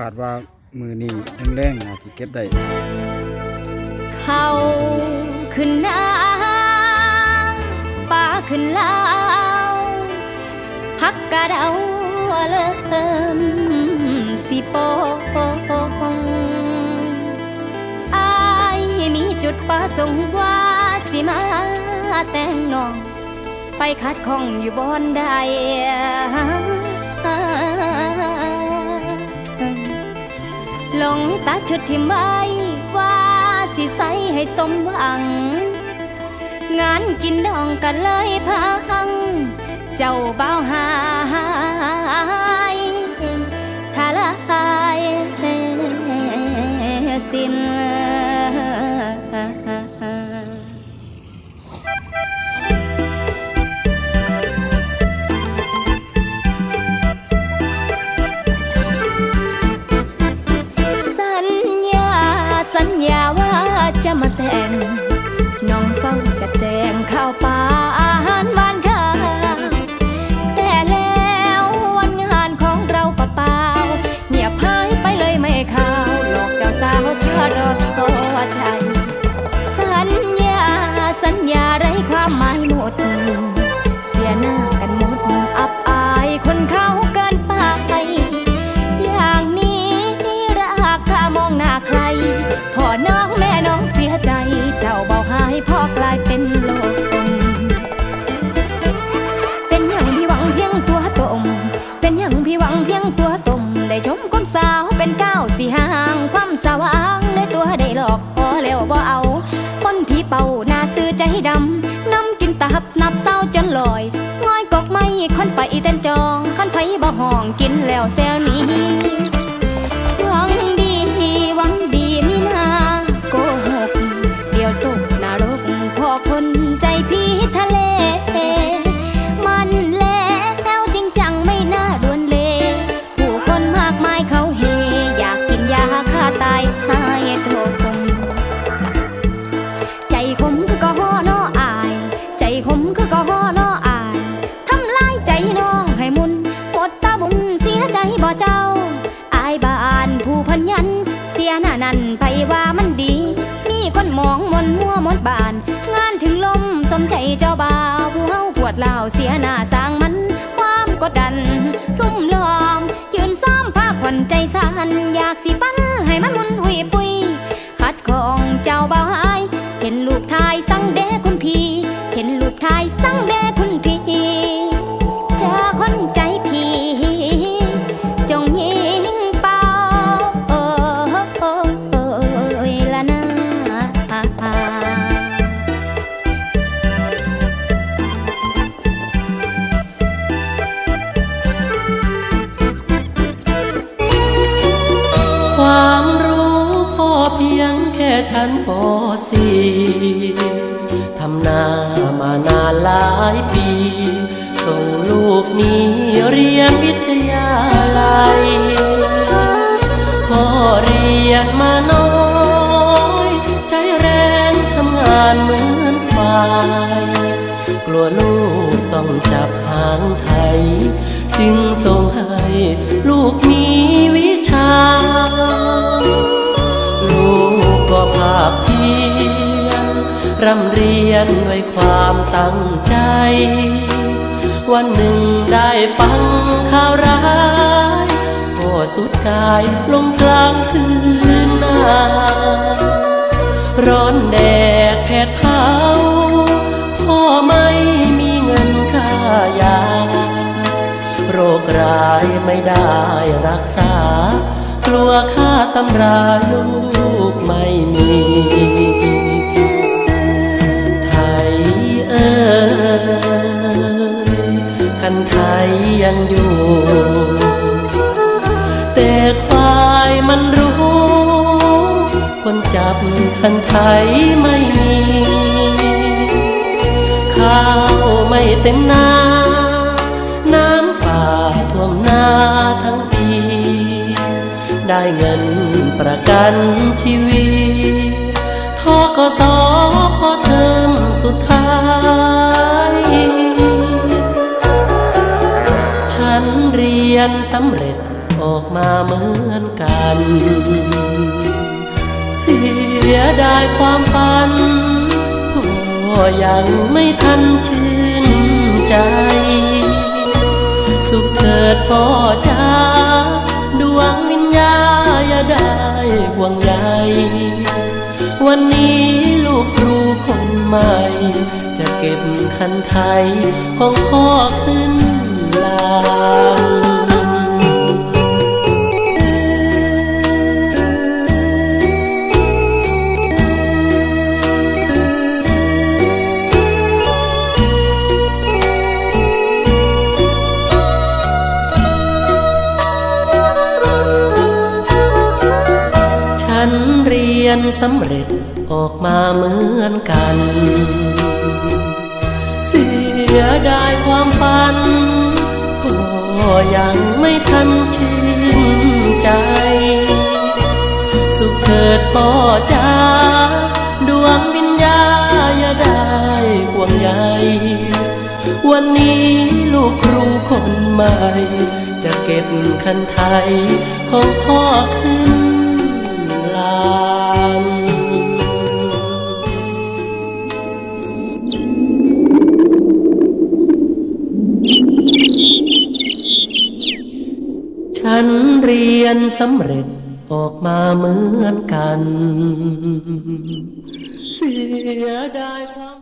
คาดว่ามือนี้แรงๆอาจสิเก็บได้เขาขึ้นน้ำป่าขึ้นลาวพักกะเดาเริ่มสิโปงอายมีจุดประสงค์ว่าสิมาแต่งน้อง ไปคัดของอยู่บอนใด ลงตาชุดที่ไม่ว่าสิใสให้สมหวัง งานกินดองกันเลยพัง เจ้าเบาวหายทลายสิ้น สัญญาว่าจะมาแต่ง น้องเฝ้าจะแจงข้าวปลา คนไปเต้นจองขันไผบ่ห้องกินแล้วแซวนี้ บาน งานถึงลมสมใจเจ้าบ่าวผู้เฮาปวดเหล่าเสียหน้าสร้างมัน ความกดดัน รุ่มล้อมยืนซ้อมผ้าผ่อนใจสั่นอยากสิ ชั้นปสีทำนามานานหลายปี ส่งลูกนี้เรียนวิทยาลัยพ่อเรียนมาน้อย ใจแรงทำงานเหมือนควาย กลัวลูกต้องจับหางไทย จึงส่งให้ลูกมี ร่ำเรียนด้วยความตั้งใจ วันหนึ่งได้ฟังข่าวร้ายพ่อสุดกายลงกลางคืนนาร้อนแดดแผดเผาพ่อไม่มีเงินค่ายา โรคร้ายไม่ได้รักษา กลัวค่าตำราลูก ยยังอยู่ แต่ควายมันรู้ คนจับคันไทยไม่มีข้าวไม่เต็มนา น้ำป่าท่วมนาทั้งปี ได้เงินประกันชีวิต นเรียนสำเร็จออกมาเหมือนกัน เสียดายความฝันพ่อยังไม่ทันชื่นใจ สุขเถิดพ่อจ้าดวงวิญญาอย่าได้ห่วงใยวันนี้ลูกครูคนใหม่ จะเก็บคันไทยของพ่อขึ้น ยนสำเร็จออกมาเหมือนกัน เสียดายความฝัน ก็ยังไม่ทันชื่นใจ สุขเถิดพ่อจ้าดวงวิญญาอย่าได้ห่วงใยวันนี้ลูกครูคนใหม่ จะเก็บคันไทยของพ่อขึ้น ฉันเรียนสำเร็จออกมาเหมือนกัน เสียดายความ